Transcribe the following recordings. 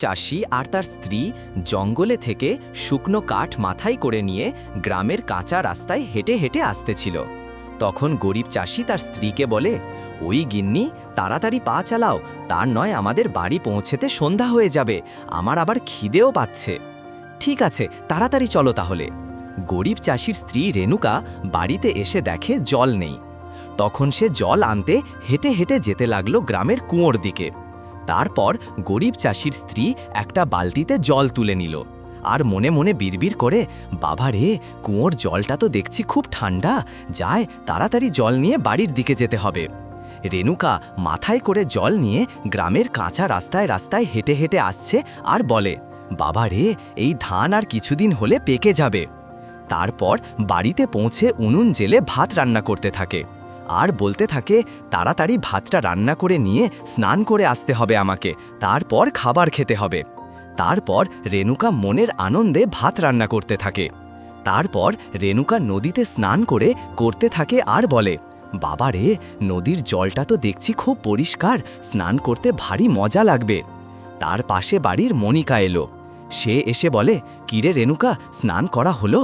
চাষি আর তার স্ত্রী জঙ্গলে থেকে শুকনো কাঠ মাথায় করে নিয়ে গ্রামের কাঁচা রাস্তায় হেঁটে হেঁটে আসতেছিল তখন গরিব চাষি তার স্ত্রীকে বলে, ওই গিন্নি, তাড়াতাড়ি পা চালাও, তার নয় আমাদের বাড়ি পৌঁছেতে সন্ধ্যা হয়ে যাবে, আমার আবার খিদেও পাচ্ছে। ঠিক আছে, তাড়াতাড়ি চলো তাহলে। গরিব চাষির স্ত্রী রেণুকা বাড়িতে এসে দেখে জল নেই। তখন সে জল আনতে হেঁটে হেঁটে যেতে লাগল গ্রামের কুয়োর দিকে। তারপর গরিব চাষির স্ত্রী একটা বালতিতে জল তুলে নিল। আর মনে মনে বিড়বিড় করে বাবা রে কুয়োর জলটা তো দেখছি খুব ঠান্ডা, যায় তাড়াতাড়ি জল নিয়ে বাড়ির দিকে যেতে হবে। রেণুকা মাথায় করে জল নিয়ে গ্রামের কাঁচা রাস্তায় রাস্তায় হেঁটে হেঁটে আসছে আর বলে বাবা রে এই ধান আর কিছুদিন হলে পেকে যাবে। তারপর বাড়িতে পৌঁছে উনুন জেলে ভাত রান্না করতে থাকে। আর বলতে থাকে, তাড়াতাড়ি ভাতটা রান্না করে নিয়ে স্নান করে আসতে হবে আমাকে, তারপর খাবার খেতে হবে। তারপর রেণুকা মনের আনন্দে ভাত রান্না করতে থাকে। তারপর রেণুকা নদীতে স্নান করে করতে থাকে আর বলে, বাবা রে, নদীর জলটা তো দেখছি খুব পরিষ্কার, স্নান করতে ভারী মজা লাগবে। তার পাশে বাড়ির মনিকা এলো। সে এসে বলে, কিরে রেণুকা, স্নান করা হলো?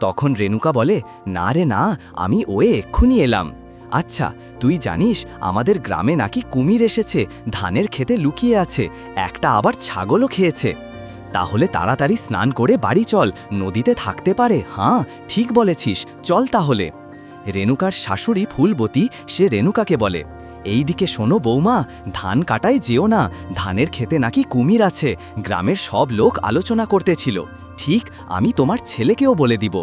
তখন রেণুকা বলে, না রে না, আমি ওয়ে এক্ষুনি এলাম। আচ্ছা তুই জানিস আমাদের গ্রামে নাকি কুমির এসেছে, ধানের খেতে লুকিয়ে আছে, একটা আবার ছাগলও খেয়েছে। তাহলে তাড়াতাড়ি স্নান করে বাড়ি চল, নদীতে থাকতে পারে, হাঁ? ঠিক বলেছিস, চল তাহলে। রেণুকার শাশুড়ি ফুলবতী, সে রেণুকাকে বলে, এইদিকে শোনো বৌমা, ধান কাটায় যেও না, ধানের খেতে নাকি কুমির আছে, গ্রামের সব লোক আলোচনা করতেছিল। ঠিক, আমি তোমার ছেলেকেও বলে দিব।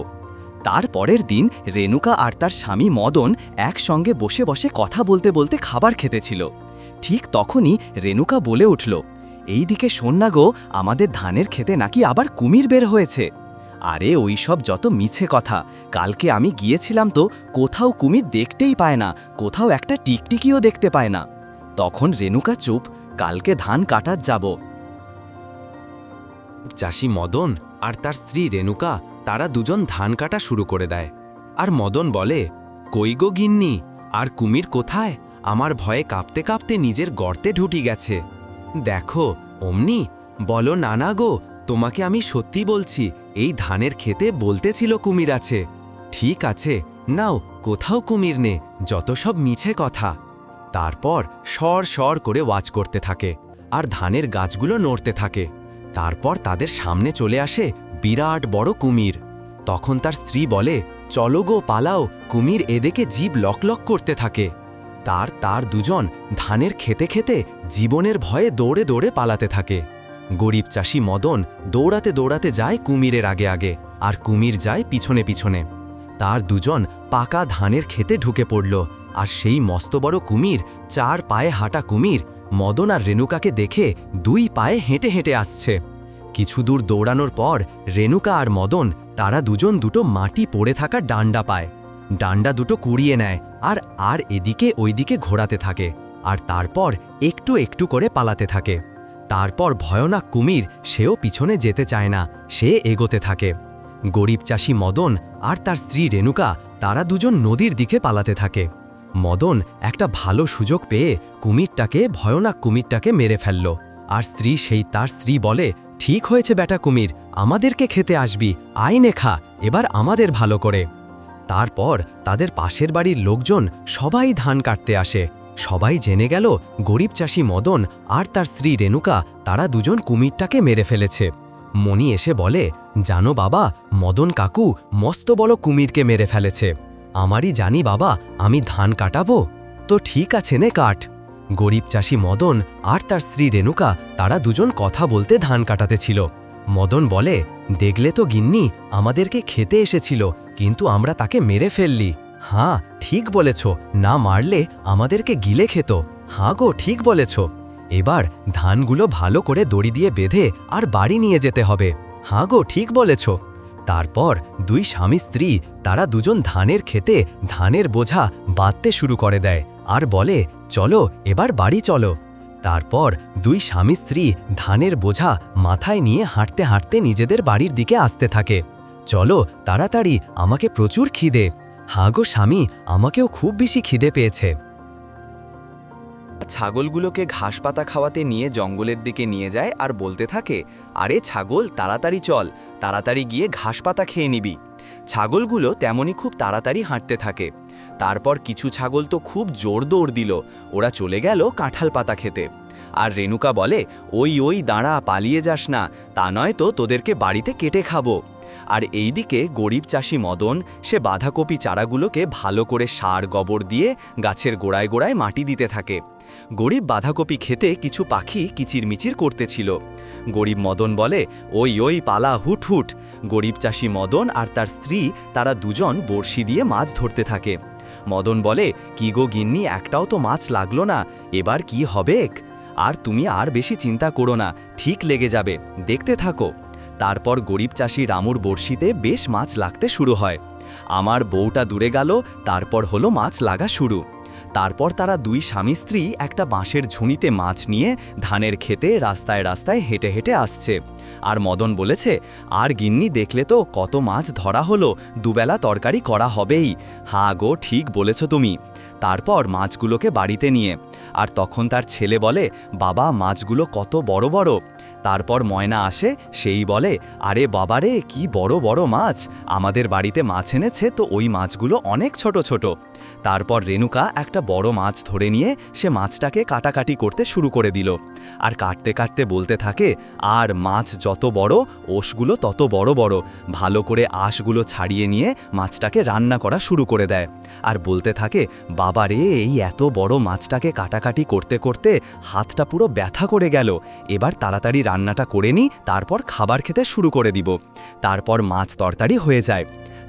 তার পরের দিন রেণুকা আর তার স্বামী মদন একসঙ্গে বসে বসে কথা বলতে বলতে খাবার খেতেছিল। ঠিক তখনই রেণুকা বলে উঠল, এইদিকে শোন না গো, আমাদের ধানের খেতে নাকি আবার কুমির বের হয়েছে। আরে ওই সব যত মিছে কথা, কালকে আমি গিয়েছিলাম তো কোথাও কুমির দেখতেই পায় না, কোথাও একটা টিকটিকিও দেখতে পায় না। তখন রেণুকা চুপ, কালকে ধান কাটার যাব। চাষি মদন আর তার স্ত্রী রেণুকা, তারা দুজন ধান কাটা শুরু করে দেয়। আর মদন বলে, কই গো গিন্নি, আর কুমির কোথায়? আমার ভয়ে কাঁপতে কাঁপতে নিজের গর্তে ঢুটি গেছে। দেখো, অমনি, বলো নানা গো, তোমাকে আমি সত্যি বলছি, এই ধানের খেতে বলতেছিল কুমির আছে। ঠিক আছে, নাও, কোথাও কুমির নে, যত সব মিছে কথা। তারপর সর সর করে ওয়াজ করতে থাকে, আর ধানের গাছগুলো নড়তে থাকে। তারপর তাদের সামনে চলে আসে বিরাট বড় কুমির। তখন তার স্ত্রী বলে, চলো গো, পালাও, কুমির এদেকে জীব লকলক করতে থাকে। তার তার দুজন ধানের খেতে খেতে জীবনের ভয়ে দৌড়ে দৌড়ে পালাতে থাকে। গরিব চাষি মদন দৌড়াতে দৌড়াতে যায় কুমিরের আগে আগে, আর কুমির যায় পিছনে পিছনে। তার দুজন পাকা ধানের খেতে ঢুকে পড়ল, আর সেই মস্ত বড় কুমির চার পায়ে হাঁটা কুমির মদন আর রেণুকাকে দেখে দুই পায়ে হেঁটে হেঁটে আসছে। কিছু দূর দৌড়ানোর পর রেণুকা আর মদন, তারা দুজন দুটো মাটি পড়ে থাকা ডান্ডা পায়। ডান্ডা দুটো কুড়িয়ে নেয় আর আর এদিকে ওইদিকে ঘোরাতে থাকে আর তারপর একটু একটু করে পালাতে থাকে। তারপর ভয়ানক কুমির সেও পিছনে যেতে চায় না, সে এগোতে থাকে। গরিব চাষি মদন আর তার স্ত্রী রেণুকা, তারা দুজন নদীর দিকে পালাতে থাকে। মদন একটা ভালো সুযোগ পেয়ে কুমিরটাকে, ভয়ানক কুমিরটাকে মেরে ফেলল। আর স্ত্রী সেই তার স্ত্রী বলে, ঠিক হয়েছে বেটা কুমির, আমাদেরকে খেতে আসবি, আইনে খা, এবার আমাদের ভালো করে। তারপর তাদের পাশের বাড়ির লোকজন সবাই ধান কাটতে আসে। সবাই জেনে গেল, গরিব চাষি মদন আর তার স্ত্রী রেণুকা, তারা দুজন কুমিরটাকে মেরে ফেলেছে। মণি এসে বলে, জানো বাবা, মদন কাকু মস্ত বড় কুমিরকে মেরে ফেলেছে। আমারই জানি বাবা, আমি ধান কাটাবো। তো ঠিক আছে নে কাঠ। গরিব চাষি মদন আর তার স্ত্রী রেণুকা, তারা দুজন কথা বলতে ধান কাটাতে ছিল। মদন বলে, দেখলে তো গিন্নি, আমাদেরকে খেতে এসেছিল, কিন্তু আমরা তাকে মেরে ফেললি। হ্যাঁ ঠিক বলেছ, না মারলে আমাদেরকে গিলে খেত। হাঁ গো, ঠিক বলেছ। এবার ধানগুলো ভালো করে দড়ি দিয়ে বেঁধে আর বাড়ি নিয়ে যেতে হবে। হাঁ গো, ঠিক বলেছ। তারপর দুই স্বামী স্ত্রী তারা দুজন ধানের খেতে ধানের বোঝা বাঁধতে শুরু করে দেয় আর বলে, চলো, এবার বাড়ি চলো। তারপর দুই স্বামী স্ত্রী ধানের বোঝা মাথায় নিয়ে হাঁটতে হাঁটতে নিজেদের বাড়ির দিকে আসতে থাকে। চলো, তাড়াতাড়ি, আমাকে প্রচুর খিদে। হাঁ গো স্বামী, আমাকেও খুব বেশি খিদে পেয়েছে। ছাগলগুলোকে ঘাস পাতা খাওয়াতে নিয়ে জঙ্গলের দিকে নিয়ে যায় আর বলতে থাকে, আরে ছাগল, তাড়াতাড়ি চল, তাড়াতাড়ি গিয়ে ঘাস পাতা খেয়ে নিবি। ছাগলগুলো তেমনই খুব তাড়াতাড়ি হাঁটতে থাকে। তারপর কিছু ছাগল তো খুব জোর দৌড় দিল, ওরা চলে গেল কাঁঠাল পাতা খেতে। আর রেণুকা বলে, ওই ওই, দাঁড়া, পালিয়ে যাস না, তা নয় তো তোদেরকে বাড়িতে কেটে খাব। আর এইদিকে গরিব চাষি মদন, সে বাঁধাকপি চারাগুলোকে ভালো করে সার গোবর দিয়ে গাছের গোড়ায় গোড়ায় মাটি দিতে থাকে। গরিব বাঁধাকপি খেতে কিছু পাখি কিচিরমিচির করতেছিল। গরিব মদন বলে, ওই ওই, পালা, হুট হুট। গরিব চাষি মদন আর তার স্ত্রী, তারা দুজন বড়শি দিয়ে মাছ ধরতে থাকে। মদন বলে, কি গো গিন্নি, একটাও তো মাছ লাগল না, এবার কি হবে আর তুমি আর বেশি চিন্তা করো না, ঠিক লেগে যাবে, দেখতে থাকো। তারপর গরিব চাষি রামুর বড়শিতে বেশ মাছ লাগতে শুরু হয়। আমার বউটা দূরে গেল, তারপর হলো মাছ লাগা শুরু। তারপর তারা দুই স্বামী স্ত্রী একটা বাঁশের ঝুড়িতে মাছ নিয়ে ধানের খেতে রাস্তায় রাস্তায় হেঁটে হেঁটে আসছে। আর মদন বলেছে, আর গিন্নি, দেখলে তো কত মাছ ধরা হলো, দুবেলা তরকারি করা হবেই। হ্যাঁ গো, ঠিক বলেছ তুমি। তারপর মাছগুলোকে বাড়িতে নিয়ে, আর তখন তার ছেলে বলে, বাবা, মাছগুলো কত বড় বড়। তারপর ময়না আসে, সেই বলে, আরে বাবারে, কি বড় বড় মাছ। আমাদের বাড়িতে মাছ এনেছে তো ওই মাছগুলো অনেক ছোট ছোট। তারপর রেণুকা একটা বড় মাছ ধরে নিয়ে সে মাছটাকে কাটাকাটি করতে শুরু করে দিল। আর কাটতে কাটতে বলতে থাকে, আর মাছ যত বড়, ওষগুলো তত বড় বড়। ভালো করে আঁশগুলো ছাড়িয়ে নিয়ে মাছটাকে রান্না করা শুরু করে দেয়। আর বলতে থাকে বাবা রে এই এত বড় মাছটাকে কাটাকাটি করতে করতে হাতটা পুরো ব্যথা করে গেল। এবার তাড়াতাড়ি রান্নাটা করে নিই, তারপর খাবার খেতে শুরু করে দিব। তারপর মাছ তরকারি হয়ে যায়।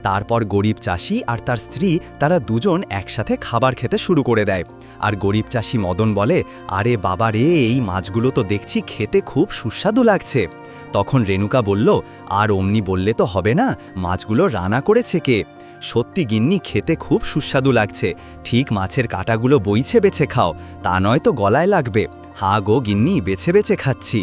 তারপর গরিব চাষি আর তার স্ত্রী, তারা দুজন একসাথে খাবার খেতে শুরু করে দেয়। আর গরিব চাষি মদন বলে, আরে বাবা রে, এই মাছগুলো তো দেখছি খেতে খুব সুস্বাদু লাগছে। তখন রেণুকা বলল, আর অমনি বললে তো হবে না, মাছগুলো রান্না করেছে কে? সত্যি গিন্নি, খেতে খুব সুস্বাদু লাগছে। ঠিক মাছের কাটাগুলো বইছে বেছে খাও, তা নয় তো গলায় লাগবে। হা গো গিন্নি, বেছে বেছে খাচ্ছি।